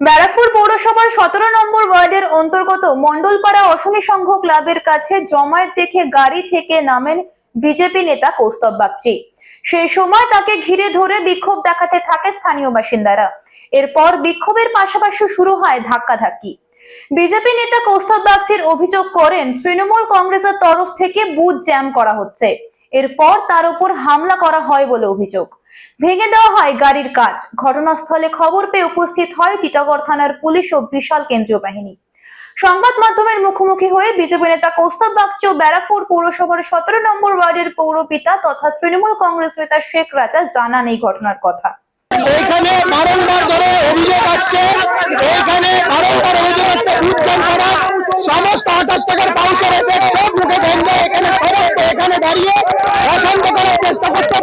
ব্যারাকপুর পৌরসভার সতেরো নম্বর ওয়ার্ডের অন্তর্গত মন্ডলপাড়া অশনী সংঘ ক্লাবের কাছে জমায়েত দেখে গাড়ি থেকে নামেন বিজেপি নেতা কৌস্তব বাগচি। সেই সময় তাকে ঘিরে ধরে বিক্ষোভ দেখাতে থাকে স্থানীয় বাসিন্দারা। এরপর বিক্ষোভের পাশাপাশি শুরু হয় ধাক্কাধাক্কি। বিজেপি নেতা কৌস্তব বাগচির অভিযোগ করেন, তৃণমূল কংগ্রেসের তরফ থেকে বুথ জ্যাম করা হচ্ছে। এরপর তার উপর হামলা করা হয় বলে অভিযোগ। ভেঙে দেওয়া হয় গাড়ির কাজ। ঘটনাস্থলে খবর পেয়ে উপস্থিত হয় টিটাগড় থানার পুলিশ ও বিশাল কেন্দ্রীয় বাহিনী। সংবাদ মাধ্যমের মুখোমুখি হয়ে বিজেপি নেতা কৌস্তব বাগচি ও ব্যারাকপুর পৌরসভার সতেরো নম্বর ওয়ার্ডের পৌরপিতা তথা তৃণমূল কংগ্রেস নেতা শেখ রাজা জানান এই ঘটনার কথা। এইখানে বারংবার ধরে অভিযোগ আসছে। এইখানে বারংবার অভিযোগ আসছে সমস্ত আঠাশ টাকার পাউচার সব মুখে ধরবে এখানে সমস্ত এখানে দাঁড়িয়ে অশান্ত করার চেষ্টা করছে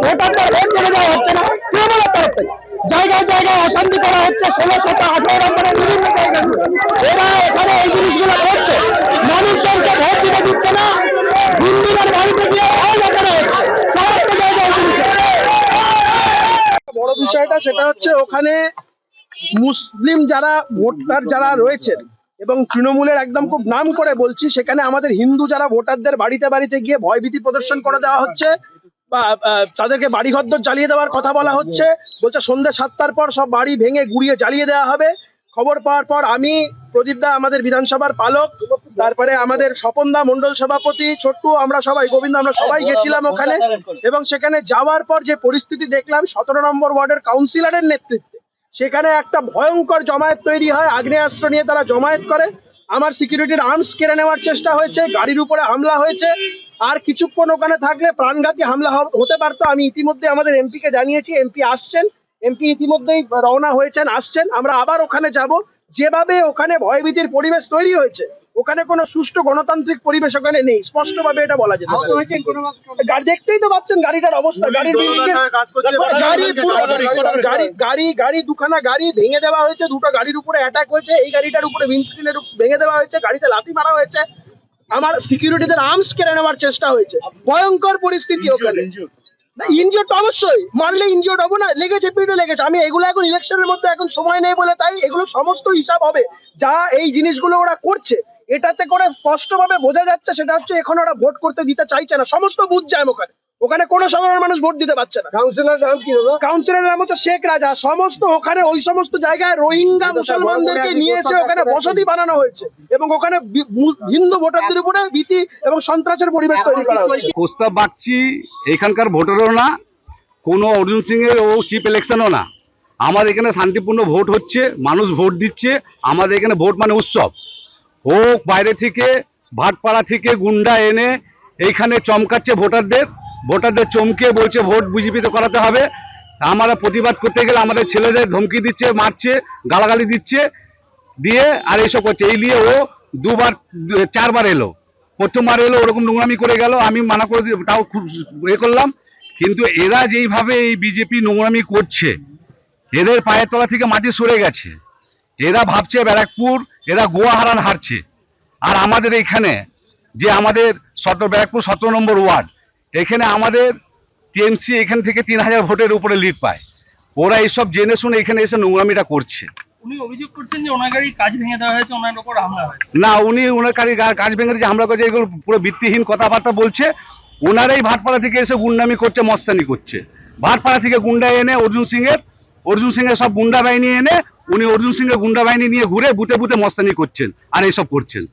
বড় বিষয়টা সেটা হচ্ছে ওখানে মুসলিম যারা, ভোটার যারা রয়েছেন এবং তৃণমূলের একদম খুব নাম করে বলছি, সেখানে আমাদের হিন্দু যারা ভোটারদের বাড়িতে বাড়িতে গিয়ে ভয়ভীতি প্রদর্শন করে দেওয়া হচ্ছে। তাদেরকে বাড়িঘর জ্বালিয়ে দেওয়ার কথা বলা হচ্ছে। বলছে সন্ধ্যে সাতটার পর সব বাড়ি ভেঙে গুড়িয়ে জ্বালিয়ে দেওয়া হবে। খবর পাওয়ার পর আমি, প্রদীপ দা আমাদের বিধানসভার পালক, তারপরে আমাদের স্বপন দা মন্ডল সভাপতি, ছোট্টু আমরা সবাই, গোবিন্দ আমরা সবাই গেছিলাম ওখানে। এবং সেখানে যাওয়ার পর যে পরিস্থিতি দেখলাম, সতেরো নম্বর ওয়ার্ডের কাউন্সিলরের নেতৃত্বে, সেখানে একটা ভয়ঙ্কর জমায়েত তৈরি হয়। আগ্নেয়াস্ত্র নিয়ে তারা জমায়েত করে। আমার সিকিউরিটির আর্মস কেড়ে নেওয়ার চেষ্টা হয়েছে, গাড়ির উপরে হামলা হয়েছে। আর কিছুক্ষণ ওখানে থাকলে প্রাণঘাতী হামলা হতে পারতো। আমি ইতিমধ্যে আমাদের এমপি কে জানিয়েছি এমপি আসছেন। এমপি ইতিমধ্যেই রওনা হয়েছেন আসছেন। আমরা আবার ওখানে যাব। যেভাবে ওখানে ভয়ভীতির পরিবেশ তৈরি হয়েছে ওখানে কোনো সুষ্ঠু গণতান্ত্রিক পরিবেশ ওখানে নেই। স্পষ্টভাবে এটা বলা যেতে পারে। দেখতেই তো পাচ্ছেন গাড়িটার অবস্থা। গাড়ি গাড়ি গাড়ি গাড়ি গাড়ি দুখানা গাড়ি ভেঙে দেওয়া হয়েছে। দুটো গাড়ির উপরে অ্যাটাক হয়েছে। এই গাড়িটার উপরে উইন্ডস্ক্রিনের ভেঙে দেওয়া হয়েছে। গাড়িতে লাথি মারা হয়েছে। আমার সিকিউরিটিদের আর্মস কেড়ে নেওয়ার চেষ্টা হয়েছে। ভয়ঙ্কর পরিস্থিতি ওখানে। ইনজিওর তো অবশ্যই। মারলে ইনজিওর হব না লেগেছে পিঠে লেগেছে। আমি এগুলো এখন ইলেকশনের মধ্যে এখন সময় নেই বলে তাই এগুলো সমস্ত হিসাব হবে। যা এই জিনিসগুলো ওরা করছে এটাতে করে স্পষ্টভাবে বোঝা যাচ্ছে সেটা হচ্ছে এখন ওরা ভোট করতে দিতে চাইছে না। সমস্ত বুঝ যায় ওখানে। ওখানে কোনো সাধারণ মানুষ ভোট দিতে পারছে না। কাউন্সিলর নাম কি হলো কাউন্সিলরের নাম হচ্ছে শেখ রাজা। সমস্ত ওখানে ওই সমস্ত জায়গায় রোহিঙ্গা মুসলমানদেরকে নিয়ে এসে ওখানে বসতি বানানো হয়েছে এবং ওখানে হিন্দু ভোটারদের উপরে ভীতি এবং সন্ত্রাসের পরিবেশ তৈরি করা হয়েছে? প্রস্তাব বাগচি এখানকার ভোটারও না কোনো অর্জুন সিং এর ও চিফ ইলেকশনও না। আমাদের এখানে শান্তিপূর্ণ ভোট হচ্ছে মানুষ ভোট দিচ্ছে আমাদের এখানে ভোট মানে উৎসব। হোক বাইরে থেকে ভাটপাড়া থেকে গুন্ডা এনে এইখানে চমকাচ্ছে ভোটারদের ভোটারদের চমকে বলছে, ভোট বিজেপিতে করাতে হবে। আমরা প্রতিবাদ করতে গেলে আমাদের ছেলেদের ধমকি দিচ্ছে, মারছে, গালাগালি দিচ্ছে, দিয়ে আর এইসব করছে। এই নিয়ে ও দুবার, চারবার এলো। প্রথমবার এলো, ওরকম নোংরামি করে গেল। আমি মানা করে তাও খুব এ করলাম। কিন্তু এরা যেইভাবে এই বিজেপি নোংরামি করছে, এদের পায়ের তলা থেকে মাটি সরে গেছে। এরা ভাবছে ব্যারাকপুর, এরা গোয়া হারান হারছে। আর আমাদের এইখানে যে আমাদের সতেরো ব্যারাকপুর সতেরো নম্বর ওয়ার্ড এখানে আমাদের টিএমসি এখান থেকে তিন হাজার ভোটের উপরে লিড পায়। ওরা এইসব জেনে শুনে এখানে এসে নোংরামিটা করছে। উনি অভিযোগ করছেন যে ওনার গাড়ির কাজ ভেঙে দেওয়া হয়েছে ওনার উপর হামলা হয়েছে। না উনি ওনার কাজ ভেঙে যে হামলা করছে এগুলো পুরো ভিত্তিহীন কথাবার্তা বলছে। ওনারাই ভাটপাড়া থেকে এসে গুন্ডামি করছে মস্তানি করছে। ভাটপাড়া থেকে গুন্ডা এনে অর্জুন সিং এর অর্জুন সিং এর সব গুন্ডা বাহিনী এনে উনি অর্জুন সিং এর গুন্ডা বাহিনী নিয়ে ঘুরে বুটে বুটে মস্তানি করছেন আর এইসব করছেন।